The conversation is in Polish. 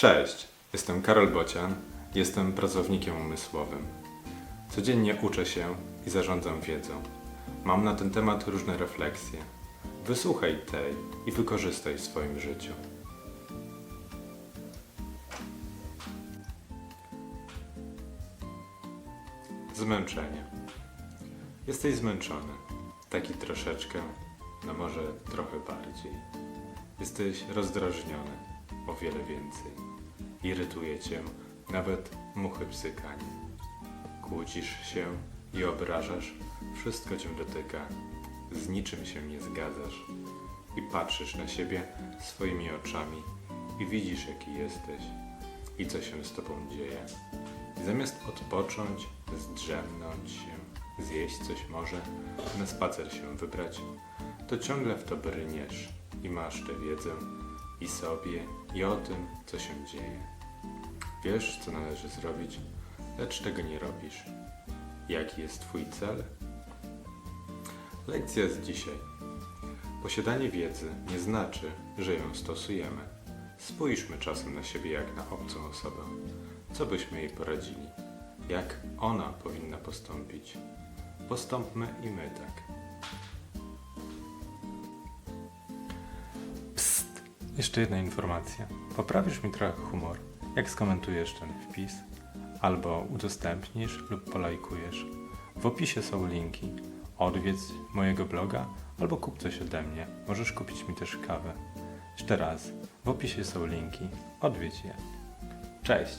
Cześć, jestem Karol Bocian, jestem pracownikiem umysłowym. Codziennie uczę się i zarządzam wiedzą. Mam na ten temat różne refleksje. Wysłuchaj tej i wykorzystaj w swoim życiu. Zmęczenie. Jesteś zmęczony. Taki troszeczkę, no może trochę bardziej. Jesteś rozdrażniony o wiele więcej. Irytuje cię nawet muchy psykanie. Kłócisz się i obrażasz, wszystko cię dotyka. Z niczym się nie zgadzasz. I patrzysz na siebie swoimi oczami i widzisz jaki jesteś i co się z tobą dzieje. Zamiast odpocząć, zdrzemnąć się, zjeść coś może, na spacer się wybrać, to ciągle w to bryniesz i masz tę wiedzę i sobie, i o tym, co się dzieje. Wiesz, co należy zrobić, lecz tego nie robisz. Jaki jest Twój cel? Lekcja z dzisiaj. Posiadanie wiedzy nie znaczy, że ją stosujemy. Spójrzmy czasem na siebie jak na obcą osobę. Co byśmy jej poradzili? Jak ona powinna postąpić? Postąpmy i my tak. Jeszcze jedna informacja. Poprawisz mi trochę humor, jak skomentujesz ten wpis, albo udostępnisz lub polajkujesz. W opisie są linki. Odwiedz mojego bloga albo kup coś ode mnie. Możesz kupić mi też kawę. Jeszcze raz, w opisie są linki. Odwiedź je. Cześć!